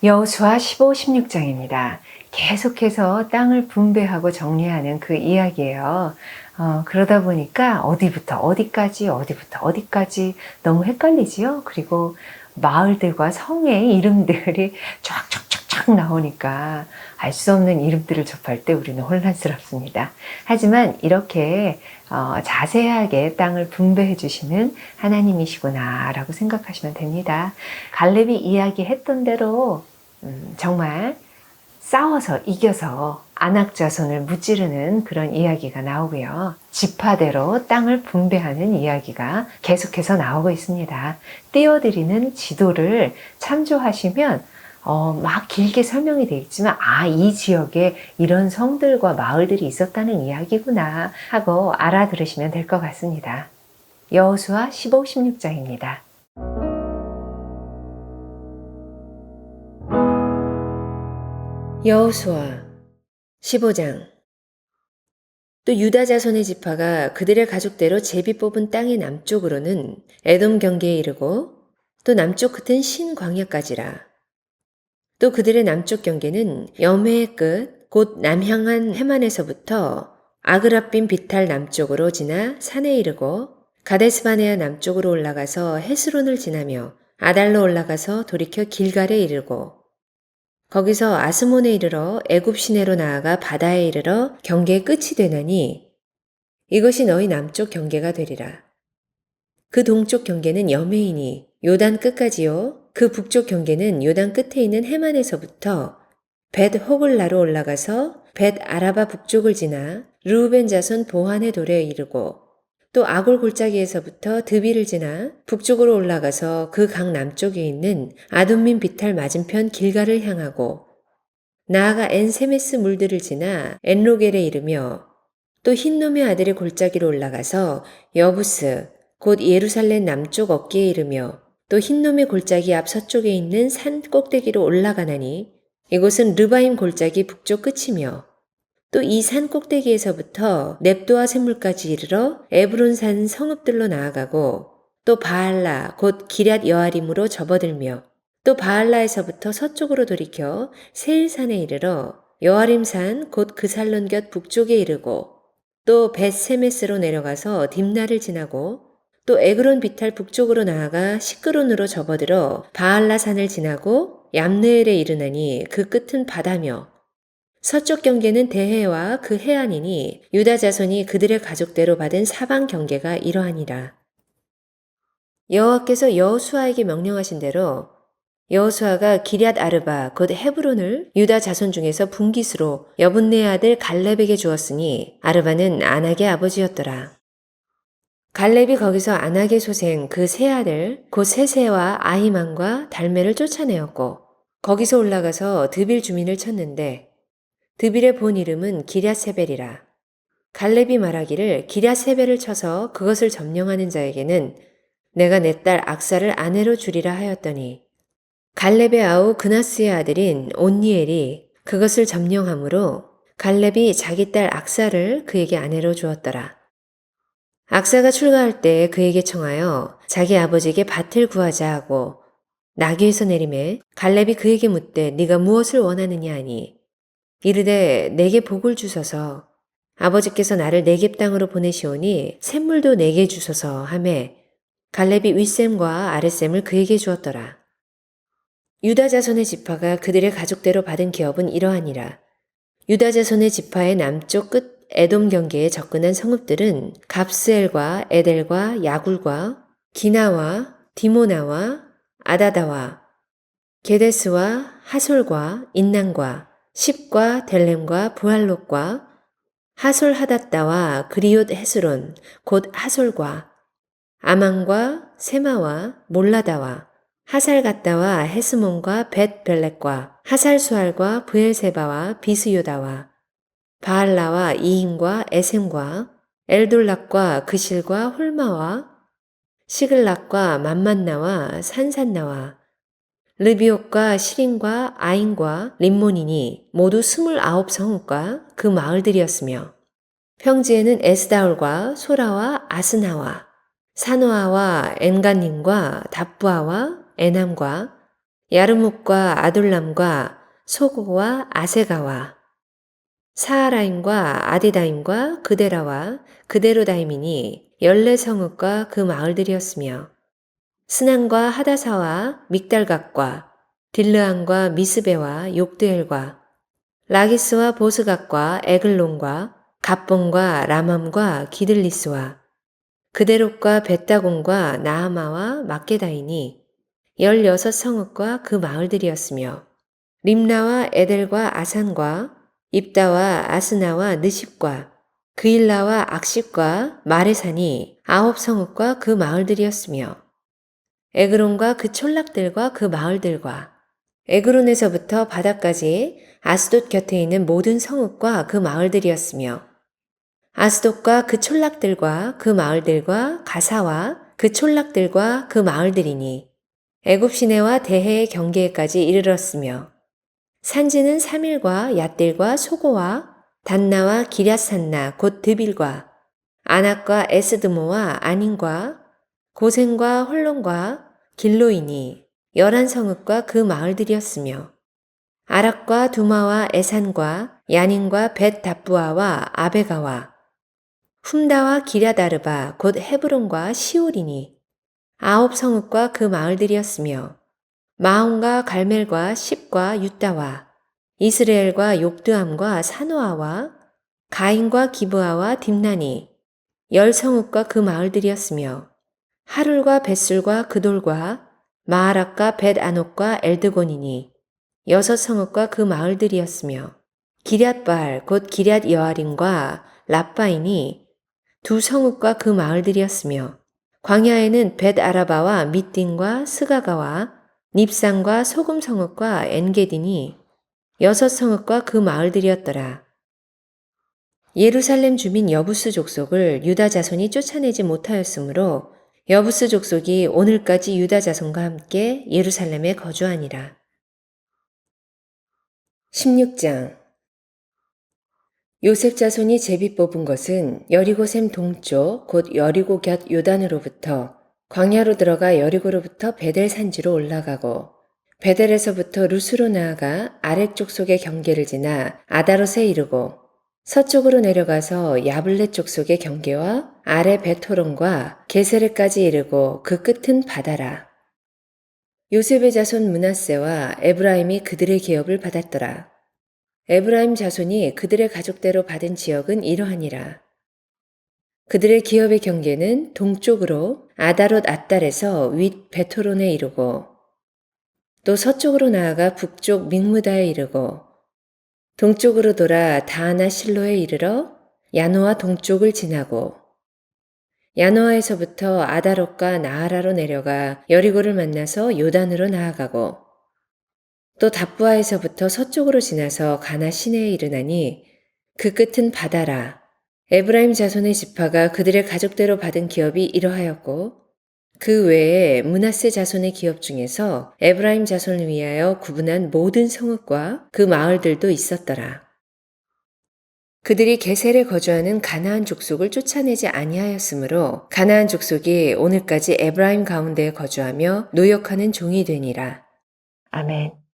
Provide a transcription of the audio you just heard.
여호수아 15, 16장입니다. 계속해서 땅을 분배하고 정리하는 그 이야기예요. 어, 그러다 보니까 어디부터 어디까지 어디부터 어디까지 너무 헷갈리지요. 그리고 마을들과 성의 이름들이 쫙쫙쫙쫙 나오니까 알 수 없는 이름들을 접할 때 우리는 혼란스럽습니다. 하지만 이렇게 어, 자세하게 땅을 분배해 주시는 하나님이시구나라고 생각하시면 됩니다. 갈렙이 이야기했던 대로 음, 정말 싸워서 이겨서 안악자손을 무찌르는 그런 이야기가 나오고요. 지파대로 땅을 분배하는 이야기가 계속해서 나오고 있습니다. 띄워드리는 지도를 참조하시면 어, 막 길게 설명이 되어 있지만 아, 이 지역에 이런 성들과 마을들이 있었다는 이야기구나 하고 알아들으시면 될 것 같습니다. 여호수아 15, 16장입니다. 여호수아 15장. 또 유다 자손의 지파가 그들의 가족대로 제비 뽑은 땅의 남쪽으로는 에돔 경계에 이르고 또 남쪽 끝은 신 광야까지라. 또 그들의 남쪽 경계는 여매의 끝 곧 남향한 해만에서부터 아그라빈 비탈 남쪽으로 지나 산에 이르고 가데스바네아 남쪽으로 올라가서 헤스론을 지나며 아달로 올라가서 돌이켜 길갈에 이르고 거기서 아스몬에 이르러 애굽 시내로 나아가 바다에 이르러 경계의 끝이 되나니 이것이 너희 남쪽 경계가 되리라. 그 동쪽 경계는 여메이니 요단 끝까지요. 그 북쪽 경계는 요단 끝에 있는 해만에서부터 벳 호글라로 올라가서 벳 아라바 북쪽을 지나 르우벤 자손 보한의 돌에 이르고 또 아골 골짜기에서부터 드비를 지나 북쪽으로 올라가서 그 강 남쪽에 있는 아둠민 비탈 맞은편 길가를 향하고 나아가 엔세메스 물들을 지나 엔로겔에 이르며 또 흰놈의 아들의 골짜기로 올라가서 여부스 곧 예루살렘 남쪽 어깨에 이르며 또 흰놈의 골짜기 앞 서쪽에 있는 산 꼭대기로 올라가나니 이곳은 르바임 골짜기 북쪽 끝이며 또 이 산 꼭대기에서부터 넵도아 샘물까지 이르러 에브론산 성읍들로 나아가고 또 바알라 곧 기럇 여아림으로 접어들며 또 바알라에서부터 서쪽으로 돌이켜 세일산에 이르러 여아림산 곧 그 산론 곁 북쪽에 이르고 또 벳세메스로 내려가서 딥나를 지나고 또 에그론 비탈 북쪽으로 나아가 시끄론으로 접어들어 바알라 산을 지나고 얌느엘에 이르나니 그 끝은 바다며 서쪽 경계는 대해와 그 해안이니 유다 자손이 그들의 가족대로 받은 사방 경계가 이러하니라. 여호와께서 여호수아에게 명령하신 대로 여호수아가 기럇 아르바 곧 헤브론을 유다 자손 중에서 분기수로 여분네 아들 갈렙에게 주었으니 아르바는 아낙의 아버지였더라. 갈렙이 거기서 아낙의 소생 그 세 아들 곧 세세와 아히만과 달메를 쫓아내었고 거기서 올라가서 드빌 주민을 쳤는데 드빌의 본 이름은 기랴세벨이라. 갈렙이 말하기를 기랴세벨을 쳐서 그것을 점령하는 자에게는 내가 내 딸 악사를 아내로 주리라 하였더니 갈렙의 아우 그나스의 아들인 온니엘이 그것을 점령함으로 갈렙이 자기 딸 악사를 그에게 아내로 주었더라. 악사가 출가할 때 그에게 청하여 자기 아버지에게 밭을 구하자 하고 나귀에서 내림에 갈렙이 그에게 묻되 네가 무엇을 원하느냐 하니 이르되 내게 복을 주소서 아버지께서 나를 내겝 땅으로 보내시오니 샘물도 내게 주소서 하매 갈렙이 윗샘과 아랫샘을 그에게 주었더라. 유다 자손의 지파가 그들의 가족대로 받은 기업은 이러하니라. 유다 자손의 지파의 남쪽 끝 에돔 경계에 접근한 성읍들은 갑스엘과 에델과 야굴과 기나와 디모나와 아다다와 게데스와 하솔과 인난과 십과 델렘과 부할롯과 하솔 하닷다와 그리옷 헤스론 곧 하솔과 아망과 세마와 몰라다와 하살갔다와 헤스몬과 벳벨렉과 하살수알과 브엘세바와 비스요다와 바알라와 이인과 에셈과 엘돌락과 그실과 홀마와 시글락과 만만나와 산산나와 르비옥과 시린과 아인과 림몬이니 모두 스물아홉 성읍과 그 마을들이었으며 평지에는 에스다올과 소라와 아스나와 사노아와 엔가님과 답부아와 에남과 야르묵과 아둘람과 소고와 아세가와 사하라임과 아디다임과 그데라와 그데로다임이니 열네 성읍과 그 마을들이었으며 스난과 하다사와 믹달각과 딜르안과 미스베와 욕드엘과 라기스와 보스각과 에글론과 갑본과 라맘과 기들리스와 그데롯과 벳다곤과 나하마와 막게다이니 열여섯 성읍과 그 마을들이었으며 림나와 에델과 아산과 입다와 아스나와 느십과 그일라와 악십과 마레산이 아홉 성읍과 그 마을들이었으며 에그론과 그 촌락들과 그 마을들과 에그론에서부터 바다까지 아스돗 곁에 있는 모든 성읍과 그 마을들이었으며 아스돗과 그 촌락들과 그 마을들과 가사와 그 촌락들과 그 마을들이니 애굽 시내와 대해의 경계에까지 이르렀으며 산지는 사밀과 얏딜과 소고와 단나와 기랴산나 곧 드빌과 아낙과 에스드모와 아닌과 고센과 홀론과 길로이니 열한 성읍과 그 마을들이었으며 아락과 두마와 에산과 야닌과 벳 다부아와 아베가와 훔다와 기랴다르바 곧 헤브론과 시올이니 아홉 성읍과 그 마을들이었으며 마온과 갈멜과 십과 유다와 이스라엘과 욕드암과 사노아와 가인과 기브아와 딥나니 열 성읍과 그 마을들이었으며 하룰과 벳술과 그돌과 마하락과 벳아녹과 엘드곤이니 여섯 성읍과 그 마을들이었으며 기럇발 곧 기럇 여아림과 라빠이니 두 성읍과 그 마을들이었으며 광야에는 벳아라바와 미띵과 스가가와 닙산과 소금 성읍과 엔게딘이 여섯 성읍과 그 마을들이었더라. 예루살렘 주민 여부스 족속을 유다 자손이 쫓아내지 못하였으므로 여부스 족속이 오늘까지 유다 자손과 함께 예루살렘에 거주하니라. 16장 요셉 자손이 제비 뽑은 것은 여리고샘 동쪽 곧 여리고 곁 요단으로부터 광야로 들어가 여리고로부터 베델 산지로 올라가고 베델에서부터 루스로 나아가 아래쪽 속의 경계를 지나 아다롯에 이르고 서쪽으로 내려가서 야블레 쪽 속의 경계와 아래 베토론과 게세르까지 이르고 그 끝은 바다라. 요셉의 자손 문하세와 에브라임이 그들의 기업을 받았더라. 에브라임 자손이 그들의 가족대로 받은 지역은 이러하니라. 그들의 기업의 경계는 동쪽으로 아다롯 아달에서 윗 베토론에 이르고 또 서쪽으로 나아가 북쪽 믹무다에 이르고 동쪽으로 돌아 다하나 실로에 이르러 야노아 동쪽을 지나고 야노아에서부터 아다롯과 나하라로 내려가 여리고를 만나서 요단으로 나아가고 또 답부아에서부터 서쪽으로 지나서 가나 시내에 이르나니 그 끝은 바다라. 에브라임 자손의 지파가 그들의 가족대로 받은 기업이 이러하였고 그 외에 문하세 자손의 기업 중에서 에브라임 자손을 위하여 구분한 모든 성읍과 그 마을들도 있었더라. 그들이 게셀에 거주하는 가나안 족속을 쫓아내지 아니하였으므로 가나안 족속이 오늘까지 에브라임 가운데에 거주하며 노역하는 종이 되니라. 아멘.